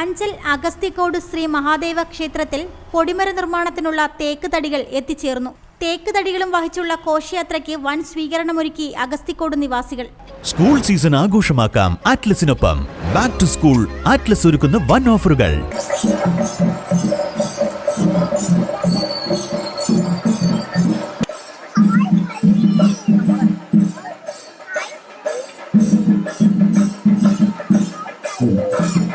അഞ്ചൽ അഗസ്തിക്കോട് ശ്രീ മഹാദേവ ക്ഷേത്രത്തിൽ കൊടിമര നിർമ്മാണത്തിനുള്ള തേക്ക് തടികൾ എത്തിച്ചേർന്നു. തേക്ക് തടികളും വഹിച്ചുള്ള ഘോഷയാത്രയ്ക്ക് വൻ സ്വീകരണമൊരുക്കി അഗസ്തിക്കോട് നിവാസികൾ. സ്കൂൾ സീസൺ ആഘോഷമാക്കാം ആറ്റ്ലസിനൊപ്പം ബാക്ക് ടു സ്കൂൾ ആറ്റ്ലസ് ഒരുക്കുന്ന വൻ ഓഫറുകൾ. അഗസ്ത്യ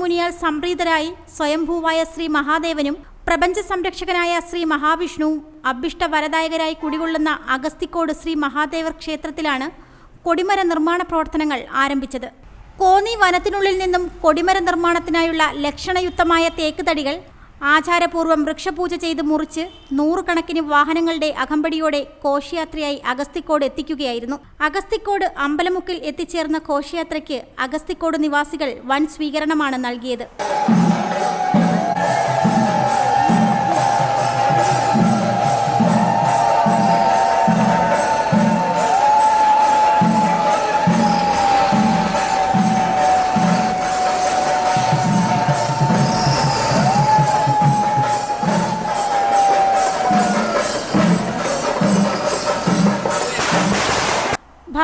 മുനിയാൽ സംപ്രീതരായി സ്വയംഭൂവായ ശ്രീ മഹാദേവനും പ്രപഞ്ച സംരക്ഷകനായ ശ്രീ മഹാവിഷ്ണു അഭിഷ്ട വരദായകരായി കുടികൊള്ളുന്ന അഗസ്തിക്കോട് ശ്രീ മഹാദേവർ ക്ഷേത്രത്തിലാണ് കൊടിമര നിർമ്മാണ പ്രവർത്തനങ്ങൾ ആരംഭിച്ചത്. കോന്നി വനത്തിനുള്ളിൽ നിന്നും കൊടിമര നിർമ്മാണത്തിനായുള്ള ലക്ഷണയുക്തമായ തേക്ക് തടികൾ ആചാരപൂർവം വൃക്ഷപൂജ ചെയ്ത് മുറിച്ച് നൂറുകണക്കിന് വാഹനങ്ങളുടെ അകമ്പടിയോടെ കോശയാത്രയായി അഗസ്തിക്കോട് എത്തിക്കുകയായിരുന്നു. അഗസ്തിക്കോട് അമ്പലമുക്കിൽ എത്തിച്ചേർന്ന കോശയാത്രയ്ക്ക് അഗസ്തിക്കോട് നിവാസികൾ വൻ സ്വീകരണമാണ് നൽകിയത്.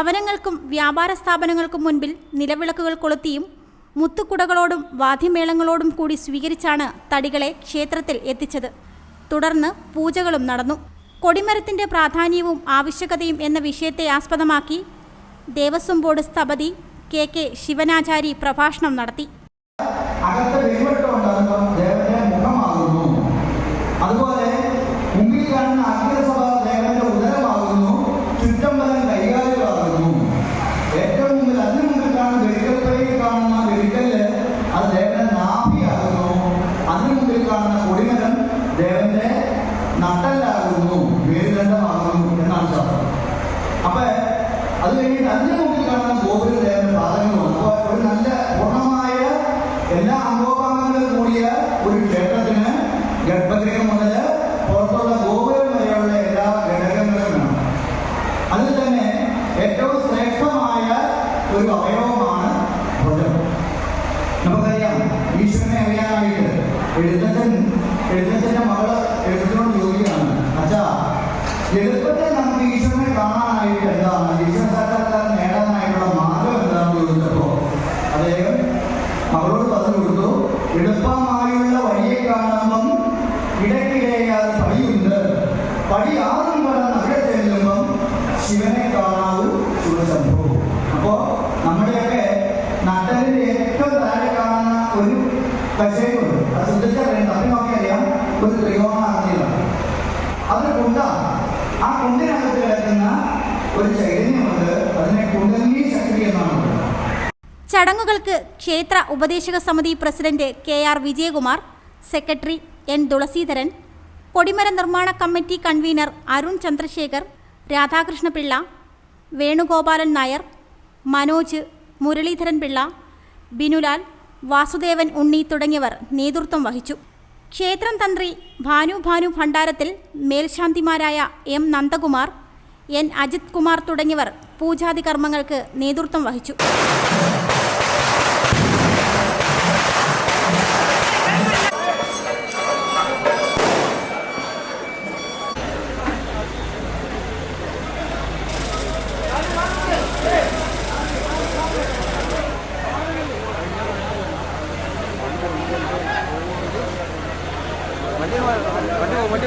ഭവനങ്ങൾക്കും വ്യാപാര സ്ഥാപനങ്ങൾക്കും മുൻപിൽ നിലവിളക്കുകൾ കൊളുത്തിയും മുത്തുക്കുടകളോടും വാദ്യമേളങ്ങളോടും കൂടി സ്വീകരിച്ചാണ് തടികളെ ക്ഷേത്രത്തിൽ എത്തിച്ചത്. തുടർന്ന് പൂജകളും നടന്നു. കൊടിമരത്തിന്റെ പ്രാധാന്യവും ആവശ്യകതയും എന്ന വിഷയത്തെ ആസ്പദമാക്കി ദേവസ്വം ബോർഡ് സ്ഥപതി കെ കെ ശിവനാചാരി പ്രഭാഷണം നടത്തി. അതുപോലെ കാണുന്ന ചുറ്റമ്പലം കൈകാലുകളാകുന്നു മകളോട് പറഞ്ഞു കൊടുത്തു എളുപ്പമായുള്ള വഴിയെ കാണുമ്പം ഇടയ്ക്കിടെയാൽ പടിയുണ്ട്. പടി ആറും കടന്ന് അവിടെ ചെല്ലുമ്പം ശിവനെ കാണാവൂ ശിവശംഭു അപ്പോ നമ്മുടെയൊക്കെ നട്ടലിന്റെ ഏറ്റവും താഴെ കാണുന്ന ഒരു കശയുണ്ട് അത് ശ്രദ്ധിച്ചറിയാം തപ്പി നോക്കി അറിയാം. ഒരു ത്രികോണാകൃതിയിലാണ് അത് കുണ്ടാണ് ആ കുണ്ടിനകത്ത് കിടക്കുന്ന ഒരു ചൈതന്യമുണ്ട്. അതിനെ കുണ്ടലിനി ശക്തി എന്നാണ് ചടങ്ങുകൾക്ക് ക്ഷേത്ര ഉപദേശക സമിതി president K R Vijayakumar secretary N Thulaseedharan കൊടിമര നിർമ്മാണ കമ്മിറ്റി കൺവീനർ അരുൺ ചന്ദ്രശേഖർ രാധാകൃഷ്ണപിള്ള വേണുഗോപാലൻ നായർ മനോജ് മുരളീധരൻ പിള്ള ബിനുലാൽ വാസുദേവൻ ഉണ്ണി തുടങ്ങിയവർ നേതൃത്വം വഹിച്ചു. ക്ഷേത്രം തന്ത്രി ഭാനു ഭാനു ഭണ്ഡാരത്തിൽ മേൽശാന്തിമാരായ എം നന്ദകുമാർ എൻ അജിത് കുമാർ തുടങ്ങിയവർ പൂജാതി കർമ്മങ്ങൾക്ക് നേതൃത്വം വഹിച്ചു. വണ്ടി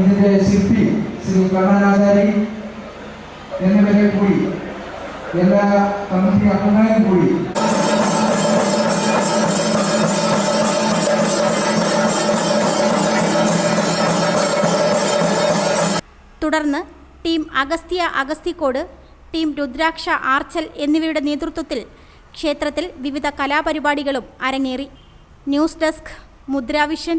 ഇതിന്റെ ശില്പി ശ്രീ കണ്ണനാചാരി എന്നിവരെ കൂടി എല്ലാ കമ്മിറ്റി അംഗങ്ങളെയും കൂടി. തുടർന്ന് ടീം അഗസ്ത്യ അഗസ്തിക്കോട് ടീം രുദ്രാക്ഷ ആർച്ചൽ എന്നിവയുടെ നേതൃത്വത്തിൽ ക്ഷേത്രത്തിൽ വിവിധ കലാപരിപാടികളും അരങ്ങേറി. News desk Mudra vision.